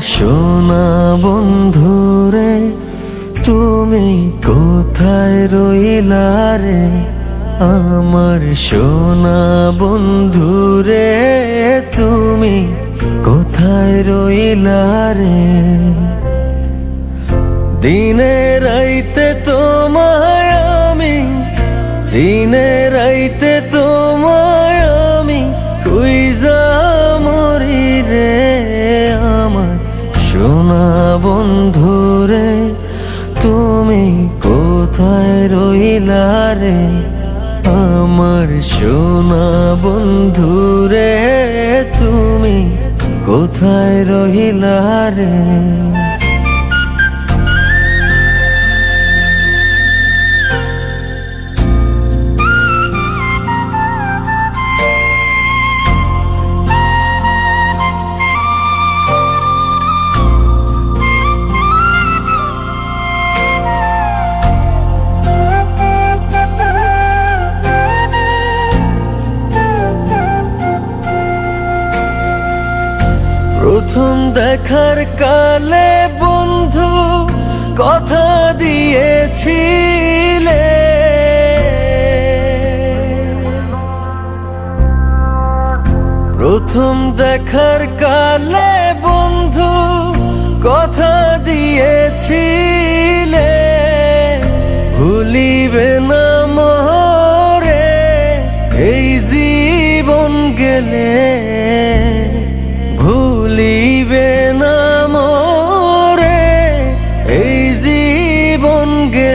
সোনা বন্ধুরে, তুমি কোথায় রইলা রে? আমার সোনা বন্ধুরে, তুমি কোথায় রইলা রে? দিনে রাইতে তোমায় আমি, দিনে রাইতে তোমায় রে আমার সোনা বন্ধু রে তুমি কোথায় রহিলা রে? প্রথম দেখার কালে বন্ধু কথা দিয়েছিলে। প্রথম দেখার কালে বন্ধু কথা দিয়েছিলে। ভুলিবে না মরে এই জীবন গেলে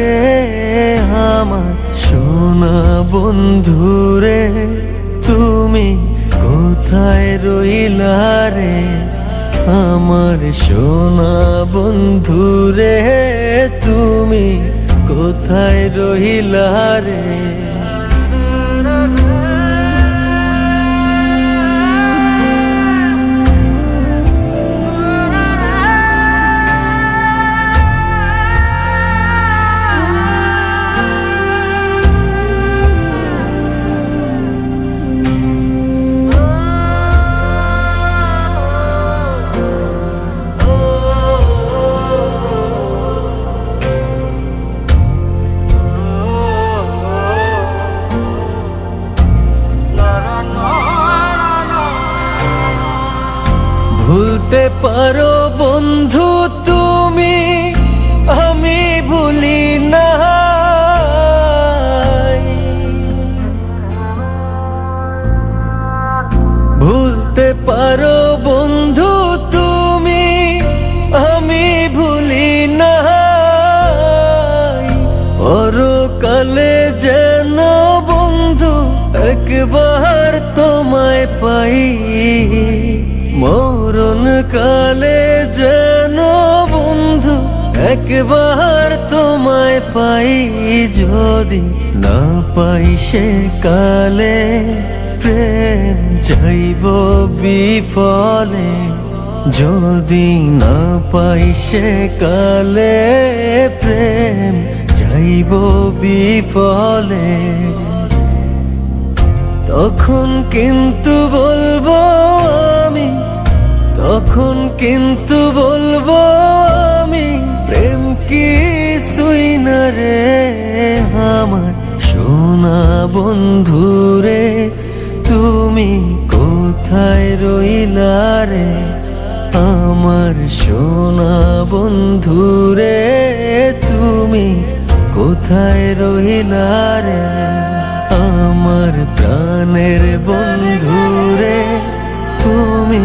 লাইগারে আমার সোনা বন্ধুরে তুমি কোথায় রইলা রে? আমার সোনা বন্ধুরে তুমি কোথায় রহিলা রে? পারো বন্ধু তুমি, আমি ভুলি না ভুলতে পারো বন্ধু তুমি, আমি ভুলি না পরকালে যেন বন্ধু একবার তোমায় পাই। মরণ কালে যেন বন্ধু, একবার তোমায় পাই যদি না পাই সে কালে, প্রেম যাইব বিফলে। যদি না পাই সে কালে, প্রেম যাইব বিফলে। তখন কিন্তু বলব তখন কিন্তু বলব আমি, প্রেম কি সুই না রে আমার? সোনা বন্ধুরে তুমি কোথায় রইলা রে? আমার সোনা বন্ধুরে তুমি কোথায় রইলা রে? আমার প্রাণের বন্ধুরে তুমি